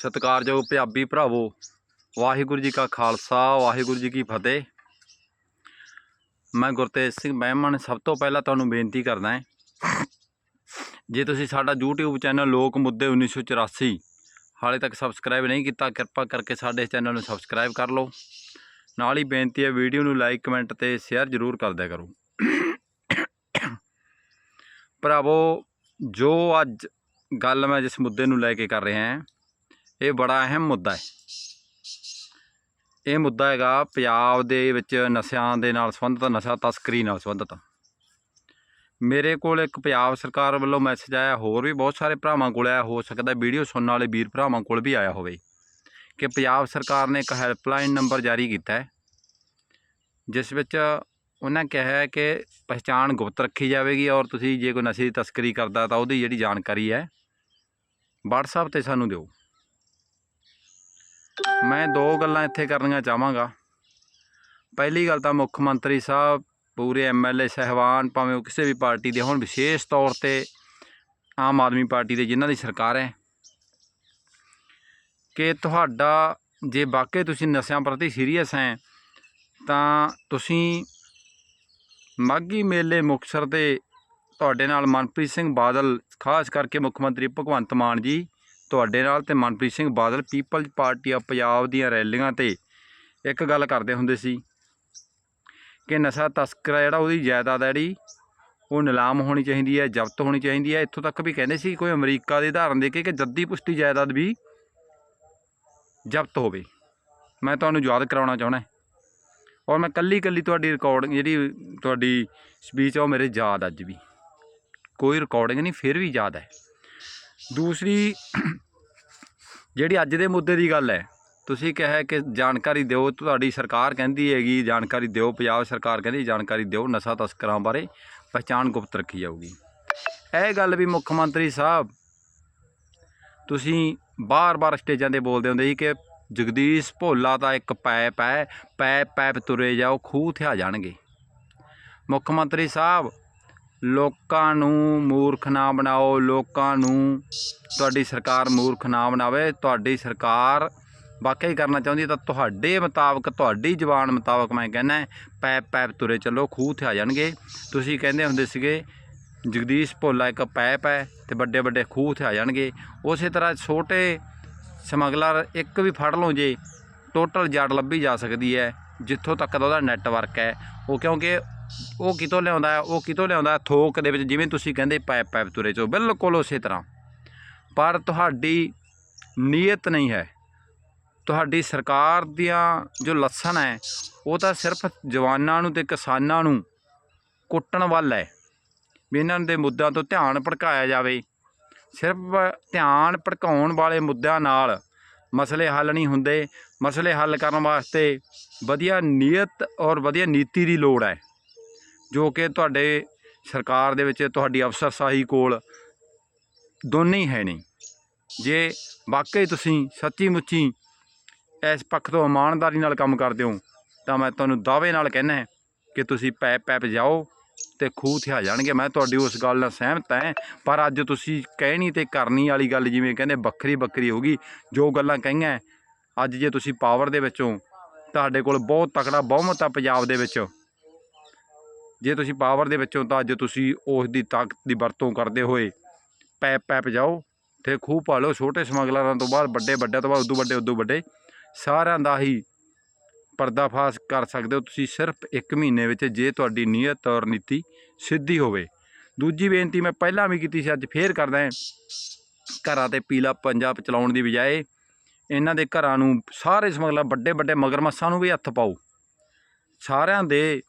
ਸਤਿਕਾਰਯੋਗ ਪੰਜਾਬੀ ਭਰਾਵੋ, ਵਾਹਿਗੁਰੂ ਜੀ ਕਾ ਖਾਲਸਾ, ਵਾਹਿਗੁਰੂ ਜੀ ਕੀ ਫਤਿਹ। ਮੈਂ ਗੁਰਤੇਜ ਸਿੰਘ ਮਹਿਮਨ ਸਭ ਤੋਂ ਪਹਿਲਾਂ ਤੁਹਾਨੂੰ ਬੇਨਤੀ ਕਰਦਾ ਹਾਂ, ਜੇ ਤੁਸੀਂ ਸਾਡਾ YouTube ਚੈਨਲ ਲੋਕ ਮੁੱਦੇ 1984 ਹਾਲੇ ਤੱਕ ਸਬਸਕ੍ਰਾਈਬ ਨਹੀਂ ਕੀਤਾ, ਕਿਰਪਾ ਕਰਕੇ ਸਾਡੇ ਚੈਨਲ ਨੂੰ ਸਬਸਕ੍ਰਾਈਬ ਕਰ ਲਓ। ਨਾਲ ਹੀ ਬੇਨਤੀ ਹੈ, ਵੀਡੀਓ ਨੂੰ ਲਾਈਕ ਕਮੈਂਟ ਤੇ ਸ਼ੇਅਰ ਜ਼ਰੂਰ ਕਰ ਦਿਆ ਕਰੋ। ਭਰਾਵੋ, ਜੋ ਅੱਜ ਗੱਲ ਮੈਂ ਜਿਸ ਮੁੱਦੇ ਨੂੰ ਲੈ ਕੇ ਕਰ ਰਿਹਾ ਹਾਂ ਇਹ ਬੜਾ ਅਹਿਮ ਮੁੱਦਾ ਹੈ। ਇਹ ਮੁੱਦਾ ਹੈਗਾ ਪੰਜਾਬ ਦੇ ਵਿੱਚ ਨਸ਼ਿਆਂ ਦੇ ਨਾਲ ਸੰਬੰਧਿਤ, ਨਸ਼ਾ ਤਸਕਰੀ ਨਾਲ ਸੰਬੰਧਿਤ। ਮੇਰੇ ਕੋਲ ਇੱਕ ਪੰਜਾਬ ਸਰਕਾਰ ਵੱਲੋਂ ਮੈਸੇਜ ਆਇਆ, ਹੋਰ ਵੀ ਬਹੁਤ ਸਾਰੇ ਭਰਾਵਾਂ ਕੋਲ ਆਇਆ, ਹੋ ਸਕਦਾ ਵੀਡੀਓ ਸੁਣਨ ਵਾਲੇ ਵੀਰ ਭਰਾਵਾਂ ਕੋਲ ਵੀ ਆਇਆ ਹੋਵੇ ਕਿ ਪੰਜਾਬ ਸਰਕਾਰ ਨੇ ਇੱਕ ਹੈਲਪਲਾਈਨ ਨੰਬਰ ਜਾਰੀ ਕੀਤਾ ਹੈ, ਜਿਸ ਵਿੱਚ ਉਹਨਾਂ ਕਿਹਾ ਹੈ ਕਿ ਪਹਿਚਾਣ ਗੁਪਤ ਰੱਖੀ ਜਾਵੇਗੀ ਔਰ ਤੁਸੀਂ ਜੇ ਕੋਈ ਨਸ਼ੇ ਦੀ ਤਸਕਰੀ ਕਰਦਾ ਤਾਂ ਉਹਦੀ ਜਿਹੜੀ ਜਾਣਕਾਰੀ ਹੈ, WhatsApp ਤੇ ਸਾਨੂੰ ਦਿਓ। ਮੈਂ ਦੋ ਗੱਲਾਂ ਇੱਥੇ ਕਰਨੀਆਂ ਚਾਹਾਂਗਾ। ਪਹਿਲੀ ਗੱਲ ਤਾਂ ਮੁੱਖ ਮੰਤਰੀ ਸਾਹਿਬ, ਪੂਰੇ ਐਮਐਲਏ ਸਹਿਬਾਨ, ਭਾਵੇਂ ਉਹ ਕਿਸੇ ਵੀ ਪਾਰਟੀ ਦੇ ਹੋਣ, ਵਿਸ਼ੇਸ਼ ਤੌਰ ਤੇ ਆਮ ਆਦਮੀ ਪਾਰਟੀ ਦੇ ਜਿਨ੍ਹਾਂ ਦੀ ਸਰਕਾਰ ਹੈ। ਕਿ ਤੁਹਾਡਾ, ਜੇ ਵਾਕਈ ਤੁਸੀਂ ਨਸ਼ਿਆਂ ਪ੍ਰਤੀ ਸੀਰੀਅਸ ਹੈ, ਤਾਂ ਤੁਸੀਂ ਮਾਘੀ ਮੇਲੇ ਮੁਕਤਸਰ 'ਤੇ ਤੁਹਾਡੇ ਨਾਲ ਮਨਪ੍ਰੀਤ ਸਿੰਘ ਬਾਦਲ, ਖਾਸ ਕਰਕੇ ਮੁੱਖ ਮੰਤਰੀ ਭਗਵੰਤ ਮਾਨ ਜੀ ਤੁਹਾਡੇ ਨਾਲ ਤੇ Manpreet Singh Badal people's party of Punjab ਦੀਆਂ ਰੈਲੀਆਂ ਤੇ ਇੱਕ ਗੱਲ ਕਰਦੇ ਹੁੰਦੇ ਸੀ ਕਿ ਨਸ਼ਾ ਤਸਕਰ ਜਿਹੜਾ ਉਹਦੀ ਜਾਇਦਾਦ ਹੈ ਜਿਹੜੀ, ਉਹ ਨਿਲਾਮ ਹੋਣੀ ਚਾਹੀਦੀ ਹੈ, ਜ਼ਬਤ ਹੋਣੀ ਚਾਹੀਦੀ ਹੈ। ਇੱਥੋਂ ਤੱਕ ਵੀ ਕਹਿੰਦੇ ਸੀ ਕੋਈ ਅਮਰੀਕਾ ਦੇ ਉਦਾਹਰਨ ਦੇ ਕੇ ਕਿ ਜੱਦੀ ਪੁਸ਼ਤੀ ਜਾਇਦਾਦ ਵੀ ਜ਼ਬਤ ਹੋਵੇ। ਮੈਂ ਤੁਹਾਨੂੰ ਯਾਦ ਕਰਾਉਣਾ ਚਾਹੁੰਦਾ ਔਰ ਮੈਂ ਕੱਲੀ ਕੱਲੀ ਤੁਹਾਡੀ ਰਿਕਾਰਡਿੰਗ ਜਿਹੜੀ ਤੁਹਾਡੀ ਸਪੀਚ ਆ, ਉਹ ਮੇਰੇ ਯਾਦ ਅੱਜ ਵੀ। ਕੋਈ ਰਿਕਾਰਡਿੰਗ ਨਹੀਂ, ਫਿਰ ਵੀ ਯਾਦ ਹੈ। ਦੂਸਰੀ, ਜਿਹੜੀ ਅੱਜ ਦੇ ਮੁੱਦੇ ਦੀ ਗੱਲ ਹੈ, ਤੁਸੀਂ ਕਿਹਾ ਕਿ ਜਾਣਕਾਰੀ ਦਿਓ, ਤੁਹਾਡੀ ਸਰਕਾਰ ਕਹਿੰਦੀ ਹੈਗੀ, ਜਾਣਕਾਰੀ ਦਿਓ, ਪੰਜਾਬ ਸਰਕਾਰ ਕਹਿੰਦੀ ਜਾਣਕਾਰੀ ਦਿਓ, ਨਸ਼ਾ ਤਸਕਰਾਂ ਬਾਰੇ ਪਛਾਣ ਗੁਪਤ ਰੱਖੀ ਜਾਊਗੀ। ਇਹ ਗੱਲ ਵੀ ਮੁੱਖ ਮੰਤਰੀ ਸਾਹਿਬ, ਤੁਸੀਂ ਬਾਰ-ਬਾਰ ਸਟੇਜਾਂ ਤੇ ਬੋਲਦੇ ਹੁੰਦੇ ਸੀ ਕਿ ਜਗਦੀਸ਼ ਭੋਲਾ ਦਾ ਇੱਕ ਪੈਪ ਹੈ ਪੈਪ ਪੈਪ ਤੁਰੇ ਜਾਓ, ਖੂਹ ਥਿਆ ਜਾਣਗੇ। ਮੁੱਖ ਮੰਤਰੀ ਸਾਹਿਬ ਲੋਕਾਂ ਨੂੰ ਮੂਰਖ ਨਾ ਬਣਾਓ, ਲੋਕਾਂ ਨੂੰ ਤੁਹਾਡੀ ਸਰਕਾਰ ਮੂਰਖ ਨਾ ਬਣਾਵੇ। ਤੁਹਾਡੀ ਸਰਕਾਰ ਵਾਕਈ ਕਰਨਾ ਚਾਹੁੰਦੀ ਤਾਂ ਤੁਹਾਡੇ ਮੁਤਾਬਕ, ਤੁਹਾਡੀ ਜ਼ੁਬਾਨ ਮੁਤਾਬਕ ਮੈਂ ਕਹਿੰਦਾ ਪੈਪ ਪੈਪ ਤੁਰੇ ਚੱਲੋ, ਖੂਹ ਤੇ ਆ ਜਾਣਗੇ। ਤੁਸੀਂ ਕਹਿੰਦੇ ਹੁੰਦੇ ਸੀਗੇ, ਜਗਦੀਸ਼ ਭੋਲਾ ਇੱਕ ਪੈਪ ਹੈ ਤੇ ਵੱਡੇ ਵੱਡੇ ਖੂਹ ਤੇ ਆ ਜਾਣਗੇ। ਉਸੇ ਤਰ੍ਹਾਂ ਛੋਟੇ ਸਮਗਲਰ ਇੱਕ ਵੀ ਫੜ ਲਓ ਜੇ, ਟੋਟਲ ਜੜ ਲੱਭੀ ਜਾ ਸਕਦੀ ਹੈ, ਜਿੱਥੋਂ ਤੱਕ ਦਾ ਉਹਦਾ ਨੈਟਵਰਕ ਹੈ। ਉਹ ਕਿਉਂਕਿ ਉਹ ਕਿਤੋਂ ਲਿਆਉਂਦਾ ਉਹ ਕਿਤੋਂ ਲਿਆਉਂਦਾ ਥੋਕ ਦੇ ਵਿੱਚ, ਜਿਵੇਂ ਤੁਸੀਂ ਕਹਿੰਦੇ ਪੈਪ ਪੈਪ ਤੁਰੇ ਚੋ, ਬਿਲਕੁਲ ਉਸੇ ਤਰ੍ਹਾਂ। ਪਰ ਤੁਹਾਡੀ ਨੀਅਤ ਨਹੀਂ ਹੈ। ਤੁਹਾਡੀ ਸਰਕਾਰ ਦੀਆਂ ਜੋ ਲੱਛਣ ਹੈ, ਉਹ ਤਾਂ ਸਿਰਫ ਜਵਾਨਾਂ ਨੂੰ ਤੇ ਕਿਸਾਨਾਂ ਨੂੰ ਕੁੱਟਣ ਵੱਲ ਹੈ। ਵੀ ਇਹਨਾਂ ਦੇ ਮੁੱਦਿਆਂ ਤੋਂ ਧਿਆਨ ਭਟਕਾਇਆ ਜਾਵੇ। ਸਿਰਫ ਧਿਆਨ ਭਟਕਾਉਣ ਵਾਲੇ ਮੁੱਦਿਆਂ ਨਾਲ ਮਸਲੇ ਹੱਲ ਨਹੀਂ ਹੁੰਦੇ। ਮਸਲੇ ਹੱਲ ਕਰਨ ਵਾਸਤੇ ਵਧੀਆ ਨੀਅਤ ਔਰ ਵਧੀਆ ਨੀਤੀ ਦੀ ਲੋੜ ਹੈ। ਜੋ ਕਿ ਤੁਹਾਡੇ ਸਰਕਾਰ ਦੇ ਵਿੱਚ ਤੁਹਾਡੀ ਅਫਸਰਸ਼ਾਹੀ ਕੋਲ ਦੋਨੇ ਹੀ ਹੈ ਨਹੀਂ। ਜੇ ਵਾਕਈ ਤੁਸੀਂ ਸੱਚੀ ਮੁੱਚੀ ਇਸ ਪੱਖ ਤੋਂ ਇਮਾਨਦਾਰੀ ਨਾਲ ਕੰਮ ਕਰਦੇ ਹੋ, ਤਾਂ ਮੈਂ ਤੁਹਾਨੂੰ ਦਾਅਵੇ ਨਾਲ ਕਹਿੰਦਾ ਕਿ ਤੁਸੀਂ ਪੈਪ ਪੈਪ ਜਾਓ ਤੇ ਖੂਹ ਥਿਆ ਜਾਣਗੇ। ਮੈਂ ਤੁਹਾਡੀ ਉਸ ਗੱਲ ਨਾਲ ਸਹਿਮਤ ਹਾਂ, ਪਰ ਅੱਜ ਤੁਸੀਂ ਕਹਿਣੀ ਤੇ ਕਰਨੀ ਵਾਲੀ ਗੱਲ ਜਿਵੇਂ ਕਹਿੰਦੇ ਵੱਖਰੀ ਵੱਖਰੀ ਹੋਗੀ ਜੋ ਗੱਲਾਂ ਕਹੀਆਂ, ਅੱਜ ਜੇ ਤੁਸੀਂ ਪਾਵਰ ਦੇ ਵਿੱਚੋਂ ਤੁਹਾਡੇ ਕੋਲ ਬਹੁਤ ਤਕੜਾ ਬਹੁਮਤ ਆ ਪੰਜਾਬ ਦੇ ਵਿੱਚ। ਜੇ ਤੁਸੀਂ ਪਾਵਰ ਦੇ ਵਿੱਚੋਂ ਤਾਂ ਅੱਜ ਤੁਸੀਂ ਉਸ ਦੀ ਤਾਕਤ ਦੀ ਵਰਤੋਂ ਕਰਦੇ ਹੋਏ ਪੈਪ ਪੈਪ ਜਾਓ ਤੇ ਖੂਹ ਪਾ ਲਓ, ਛੋਟੇ ਸਮਗਲਰਾਂ ਤੋਂ ਬਾਅਦ ਵੱਡੇ ਵੱਡੇ ਤੋਂ ਬਾਅਦ ਉਦੋਂ ਵੱਡੇ ਉਦੋਂ ਵੱਡੇ, ਸਾਰਿਆਂ ਦਾ ਹੀ ਪਰਦਾਫਾਸ਼ ਕਰ ਸਕਦੇ ਹੋ। ਤੁਸੀਂ ਸਿਰਫ 1 ਮਹੀਨੇ ਵਿੱਚ ਜੇ ਤੁਹਾਡੀ ਨੀਅਤ ਔਰ ਨੀਤੀ ਸਿੱਧੀ ਹੋਵੇ। ਦੂਜੀ ਬੇਨਤੀ ਮੈਂ ਪਹਿਲਾਂ ਵੀ ਕੀਤੀ ਸੀ, ਅੱਜ ਫੇਰ ਕਰਦਾ ਹਾਂ। ਘਰਾਂ ਤੇ ਪੀਲਾ ਪੰਜਾਬ ਚਲਾਉਣ ਦੀ ਬਜਾਏ ਇਹਨਾਂ ਦੇ ਘਰਾਂ ਨੂੰ ਸਾਰੇ ਸਮਗਲਰ ਵੱਡੇ ਵੱਡੇ ਮਗਰਮੱਛਾਂ ਨੂੰ ਵੀ ਹੱਥ ਪਾਓ। ਸਾਰਿਆਂ ਦੇ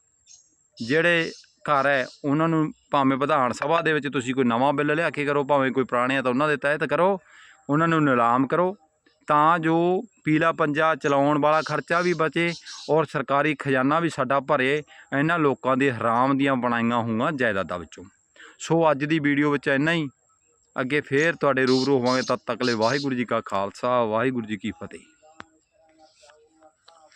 ਜਿਹੜੇ ਘਰ ਹੈ, ਉਹਨਾਂ ਨੂੰ ਭਾਵੇਂ ਵਿਧਾਨ ਸਭਾ ਦੇ ਵਿੱਚ ਤੁਸੀਂ ਕੋਈ ਨਵਾਂ ਬਿੱਲ ਲਿਆ ਕੇ ਕਰੋ, ਭਾਵੇਂ ਕੋਈ ਪੁਰਾਣੇ ਆ ਤਾਂ ਉਹਨਾਂ ਦੇ ਤਹਿਤ ਕਰੋ, ਉਹਨਾਂ ਨੂੰ ਨਿਲਾਮ ਕਰੋ, ਤਾਂ ਜੋ ਪੀਲਾ ਪੰਜਾ ਚਲਾਉਣ ਵਾਲਾ ਖਰਚਾ ਵੀ ਬਚੇ ਔਰ ਸਰਕਾਰੀ ਖਜ਼ਾਨਾ ਵੀ ਸਾਡਾ ਭਰੇ, ਇਹਨਾਂ ਲੋਕਾਂ ਦੇ ਹਰਾਮ ਦੀਆਂ ਬਣਾਈਆਂ ਹੋਈਆਂ ਜਾਇਦਾਦਾਂ ਵਿੱਚੋਂ। ਸੋ ਅੱਜ ਦੀ ਵੀਡੀਓ ਵਿੱਚ ਇੰਨਾ ਹੀ। ਅੱਗੇ ਫੇਰ ਤੁਹਾਡੇ ਰੂਬਰੂ ਹੋਵਾਂਗੇ। ਤਦ ਤੱਕ ਲਈ ਵਾਹਿਗੁਰੂ ਜੀ ਕਾ ਖਾਲਸਾ, ਵਾਹਿਗੁਰੂ ਜੀ ਕੀ ਫਤਿਹ।